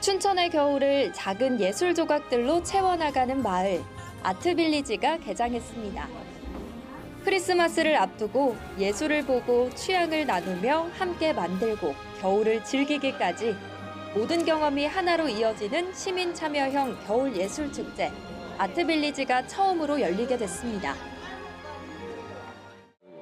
춘천의 겨울을 작은 예술 조각들로 채워나가는 마을 아트빌리지가 개장했습니다. 크리스마스를 앞두고 예술을 보고 취향을 나누며 함께 만들고 겨울을 즐기기까지 모든 경험이 하나로 이어지는 시민 참여형 겨울 예술 축제 아트빌리지가 처음으로 열리게 됐습니다.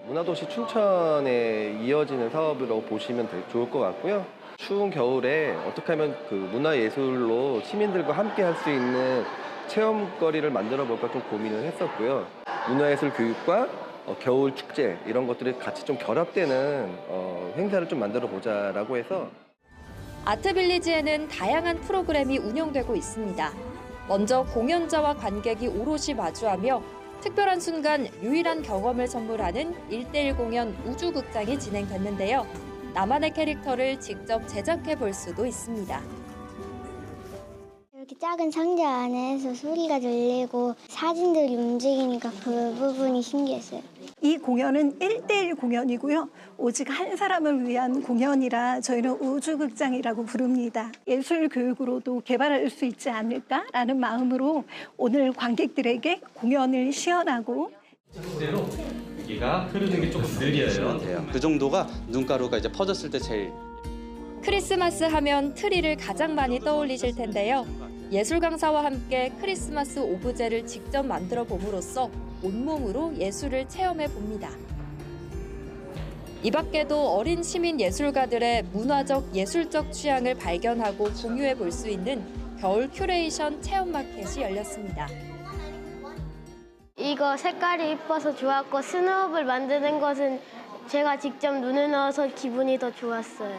문화도시 춘천에 이어지는 사업으로 보시면 되- 좋을 것 같고요. 추운 겨울에 어떻게 하면 그 문화예술로 시민들과 함께 할 수 있는 체험거리를 만들어 볼까 좀 고민을 했었고요. 문화예술 교육과 어, 겨울 축제 이런 것들이 같이 좀 결합되는 어, 행사를 좀 만들어 보자라고 해서 아트빌리지에는 다양한 프로그램이 운영되고 있습니다. 먼저 공연자와 관객이 오롯이 마주하며 특별한 순간 유일한 경험을 선물하는 1대1 공연 우주극장이 진행됐는데요. 나만의 캐릭터를 직접 제작해 볼 수도 있습니다. 이렇게 작은 상자 안에서 소리가 들리고 사진들이 움직이니까 그 부분이 신기했어요. 이 공연은 1대1 공연이고요. 오직 한 사람을 위한 공연이라 저희는 우주극장이라고 부릅니다. 예술 교육으로도 개발할 수 있지 않을까라는 마음으로 오늘 관객들에게 공연을 시연하고 여기가 흐르는 게 조금 느려요. 돼요. 그 정도가 눈가루가 이제 퍼졌을 때 제일 크리스마스 하면 트리를 가장 많이 떠올리실 텐데요. 예술 강사와 함께 크리스마스 오브제를 직접 만들어 봄으로써 온몸으로 예술을 체험해 봅니다. 이 밖에도 어린 시민 예술가들의 문화적 예술적 취향을 발견하고 공유해 볼 수 있는 겨울 큐레이션 체험 마켓이 열렸습니다. 이거 색깔이 이뻐서 좋았고 스노우볼 만드는 것은 제가 직접 눈을 넣어서 기분이 더 좋았어요.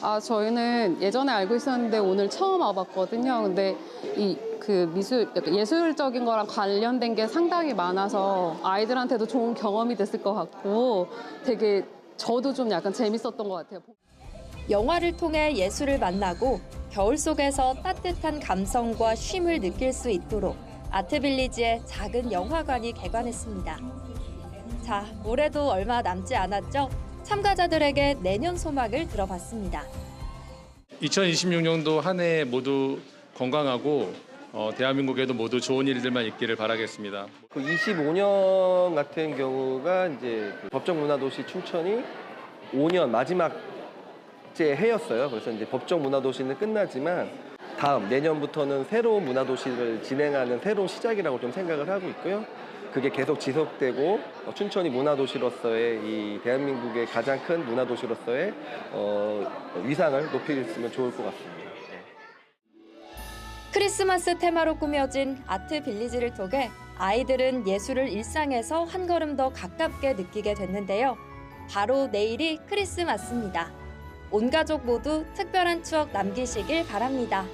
아, 저희는 예전에 알고 있었는데 오늘 처음 와봤거든요. 근데 이 그 미술, 예술적인 거랑 관련된 게 상당히 많아서 아이들한테도 좋은 경험이 됐을 것 같고 되게 저도 좀 약간 재밌었던 것 같아요. 영화를 통해 예술을 만나고 겨울 속에서 따뜻한 감성과 쉼을 느낄 수 있도록 아트빌리지의 작은 영화관이 개관했습니다. 자, 올해도 얼마 남지 않았죠? 참가자들에게 내년 소망을 들어봤습니다. 2026년도 한 해 모두 건강하고 어, 대한민국에도 모두 좋은 일들만 있기를 바라겠습니다. 그 25년 같은 경우가 이제 그 법정문화도시 춘천이 5년 마지막째 해였어요. 그래서 이제 법정문화도시는 끝나지만 다음 내년부터는 새로운 문화도시를 진행하는 새로운 시작이라고 좀 생각을 하고 있고요. 그게 계속 지속되고 어, 춘천이 문화도시로서의 이 대한민국의 가장 큰 문화도시로서의 어, 위상을 높이면 좋을 것 같습니다. 크리스마스 테마로 꾸며진 아트 빌리지를 통해 아이들은 예술을 일상에서 한 걸음 더 가깝게 느끼게 됐는데요. 바로 내일이 크리스마스입니다. 온 가족 모두 특별한 추억 남기시길 바랍니다.